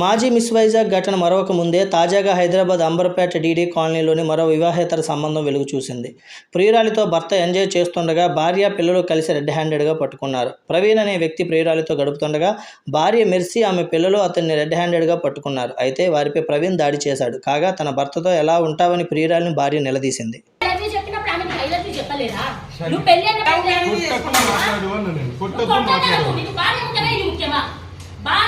మాజీ మిస్ వైజాగ్ ఘటన మరొక ముందే తాజాగా హైదరాబాద్ అంబర్పేట డీడీ కాలనీలోని మరో వివాహేతర సంబంధం వెలుగు చూసింది. ప్రియురాలితో భర్త ఎంజాయ్ చేస్తుండగా భార్య పిల్లలు కలిసి రెడ్ హ్యాండెడ్గా పట్టుకున్నారు. ప్రవీణ్ అనే వ్యక్తి ప్రియురాలితో గడుపుతుండగా భార్య మెర్సీ ఆమె పిల్లలు అతన్ని రెడ్ హ్యాండెడ్గా పట్టుకున్నారు. అయితే వారిపై ప్రవీణ్ దాడి చేశాడు. కాగా తన భర్తతో ఎలా ఉంటావని ప్రియురాలిని భార్య నిలదీసింది. చెప్పలేదా?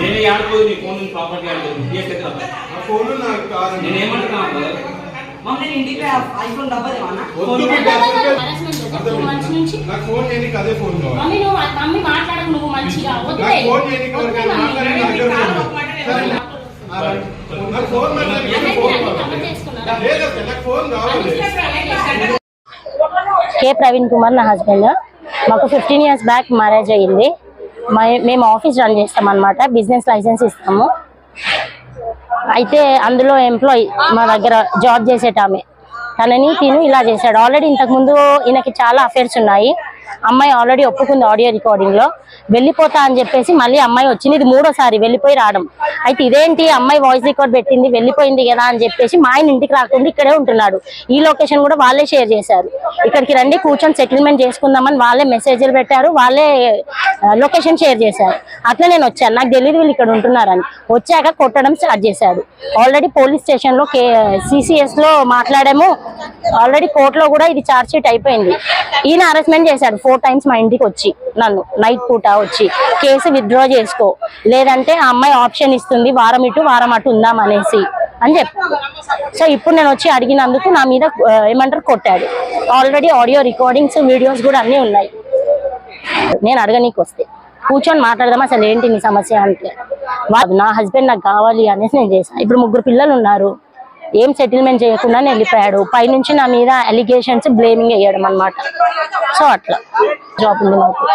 నేను. ఆడుకోదు నీ ఫోన్ నుంచి ప్రాపర్టీ ఆడుకోదు. ఫోన్. నేను ఏమంటున్నా మమ్మల్ని ఇంటికి ఐఫోన్ డబ్బా దేవన్నా నుంచి నాకు ఫోన్ చేయనీకి అదే ఫోన్ కావాలి. మమ్మీ నువ్వు మమ్మీ మాట్లాడకు నువ్వు మంచిగా. నాకు ఫోన్ చేయనీకి. మాట్లాడి నాకు ఫోన్ మాట్లాడి ఫోన్ కావాలి. నాకు ఫోన్ కావాలి. కే ప్రవీణ్ కుమార్ నా హస్బెండ్ మాకు ఫిఫ్టీన్ ఇయర్స్ బ్యాక్ మ్యారేజ్ అయ్యింది మై- మేము ఆఫీస్ రన్ చేస్తాం అనమాట బిజినెస్ లైసెన్స్ ఇస్తాము. అయితే అందులో ఎంప్లాయీ మా దగ్గర జాబ్ చేసేటామె. తనని తిను ఇలా చేశాడు. ఆల్రెడీ ఇంతకుముందు ఈయనకి చాలా అఫేర్స్ ఉన్నాయి. అమ్మాయి ఆల్రెడీ ఒప్పుకుంది ఆడియో రికార్డింగ్లో. వెళ్ళిపోతా అని చెప్పేసి మళ్ళీ అమ్మాయి వచ్చింది. ఇది మూడోసారి వెళ్ళిపోయి రావడం. అయితే ఇదేంటి? అమ్మాయి వాయిస్ రికార్డ్ పెట్టింది వెళ్ళిపోయింది కదా అని చెప్పేసి మా ఆయన ఇంటికి రాకుండా ఇక్కడే ఉంటున్నాడు. ఈ లొకేషన్ కూడా వాళ్ళే షేర్ చేశారు. ఇక్కడికి రండి కూర్చొని సెటిల్మెంట్ చేసుకుందామని వాళ్ళే మెసేజ్లు పెట్టారు వాళ్ళే లొకేషన్ షేర్ చేశారు. అట్లా నేను వచ్చాను. నాకు తెలియదు వీళ్ళు ఇక్కడ ఉంటున్నారని. వచ్చాక కొట్టడం స్టార్ట్ చేశాడు. ఆల్రెడీ పోలీస్ స్టేషన్లో సిసిఎస్లో మాట్లాడాము. ఆల్రెడీ కోర్టులో కూడా ఇది ఛార్జ్ షీట్ అయిపోయింది. ఈయన అరెస్ట్మెంట్ చేశాడు. ఫోర్ టైమ్స్ మా ఇంటికి వచ్చి నన్ను. నైట్ పూట వచ్చి కేసు విత్డ్రా చేసుకో. లేదంటే ఆ అమ్మాయి ఆప్షన్ ఇస్తుంది వారం ఇటు వారం అటు ఉందాం అనేసి అని చెప్పి. సో ఇప్పుడు నేను వచ్చి అడిగినందుకు నా మీద ఏమంటారు కొట్టాడు. ఆల్రెడీ ఆడియో రికార్డింగ్స్ వీడియోస్ కూడా అన్నీ ఉన్నాయి. నేను అడగనీకి వస్తే కూర్చొని మాట్లాడదాం అసలు ఏంటి నీ సమస్య? అంటే నా హస్బెండ్ నాకు కావాలి అనేసి నేను చేశాను ఇప్పుడు ముగ్గురు పిల్లలు ఉన్నారు. ఏం సెటిల్మెంట్ చేయకుండా వెళ్ళిపోయాడు. పైనుంచి నా మీద అలిగేషన్స్ బ్లేమింగ్ వేయడం అన్నమాట. సో అట్లా. జాబ్ ఉంది మాకు.